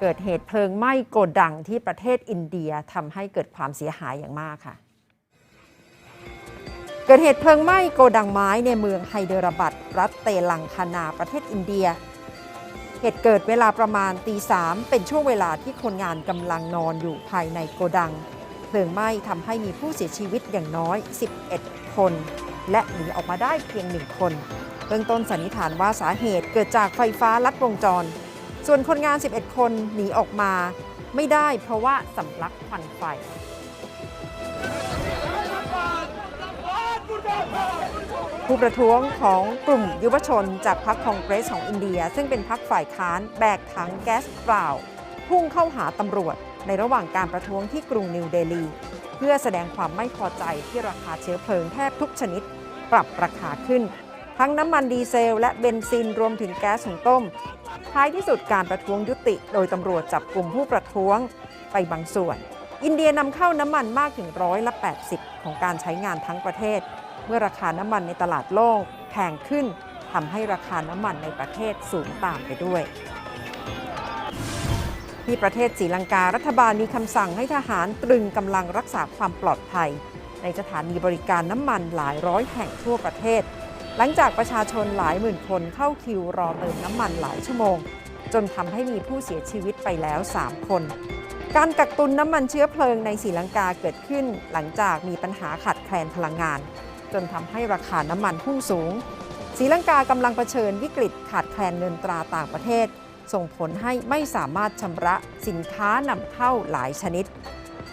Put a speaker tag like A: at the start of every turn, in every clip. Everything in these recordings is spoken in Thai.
A: เกิดเหตุเพลิงไหม้โกดังที่ประเทศอินเดียทำให้เกิดความเสียหายอย่างมากค่ะ เกิดเหตุเพลิงไหม้โกดังไม้ในเมืองไฮเดรบัดรัฐเตลังคานาประเทศอินเดีย เหตุเกิดเวลาประมาณตีสามเป็นช่วงเวลาที่คนงานกำลังนอนอยู่ภายในโกดัง เพลิงไหม้ทำให้มีผู้เสียชีวิตอย่างน้อย 11 คน และหนีออกมาได้เพียงหนึ่งคนเบื้องต้นสันนิษฐานว่าสาเหตุเกิดจากไฟฟ้าลัดวงจร ส่วนคนงาน 11 คนหนีออกมาไม่ได้เพราะว่าสำลักควันไฟ ผู้ประท้วงของกลุ่มยุวชนจากพรรคคองเกรสของอินเดีย ซึ่งเป็นพรรคฝ่ายค้านแบกถังแก๊สเปล่า พุ่งเข้าหาตำรวจในระหว่างการประท้วงที่กรุงนิวเดลี เพื่อแสดงความไม่พอใจที่ราคาเชื้อเพลิงแทบทุกชนิด ปรับราคาขึ้น ทั้งน้ำมันดีเซล และเบนซินรวมถึงแก๊สหุงต้ม ท้ายที่สุดการประท้วงยุติ โดยตำรวจจับกลุ่มผู้ประท้วงไปบางส่วน อินเดียนำเข้าน้ำมันมากถึงร้อยละ 80 ของการใช้งานทั้งประเทศ เมื่อราคาน้ำมันในตลาดโลกแพงขึ้นทำให้ราคาน้ำมันในประเทศสูงตามไปด้วย ที่ประเทศศรีลังการัฐบาลมีคำสั่งให้ทหารตรึงกำลังรักษาความปลอดภัย ในสถานีบริการน้ำมันหลายร้อยแห่งทั่วประเทศ หลังจากประชาชนหลายหมื่นคนเข้าคิวรอเติมน้ำมันหลายชั่วโมง จนทำให้มีผู้เสียชีวิตไปแล้ว 3 คน การกักตุนน้ำมันเชื้อเพลิงในศรีลังกาเกิดขึ้น หลังจากมีปัญหาขาดแคลนพลังงาน จนทำให้ราคาน้ำมันพุ่งสูงศรีลังกากำลังเผชิญวิกฤตขาดแคลนเงินตราต่างประเทศ ส่งผลให้ไม่สามารถชำระสินค้านำเข้าหลายชนิด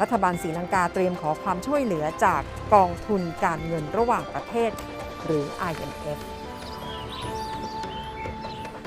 A: รัฐบาลศรีลังกาเตรียมขอความช่วยเหลือจากกองทุนการเงินระหว่างประเทศ หรือ IMF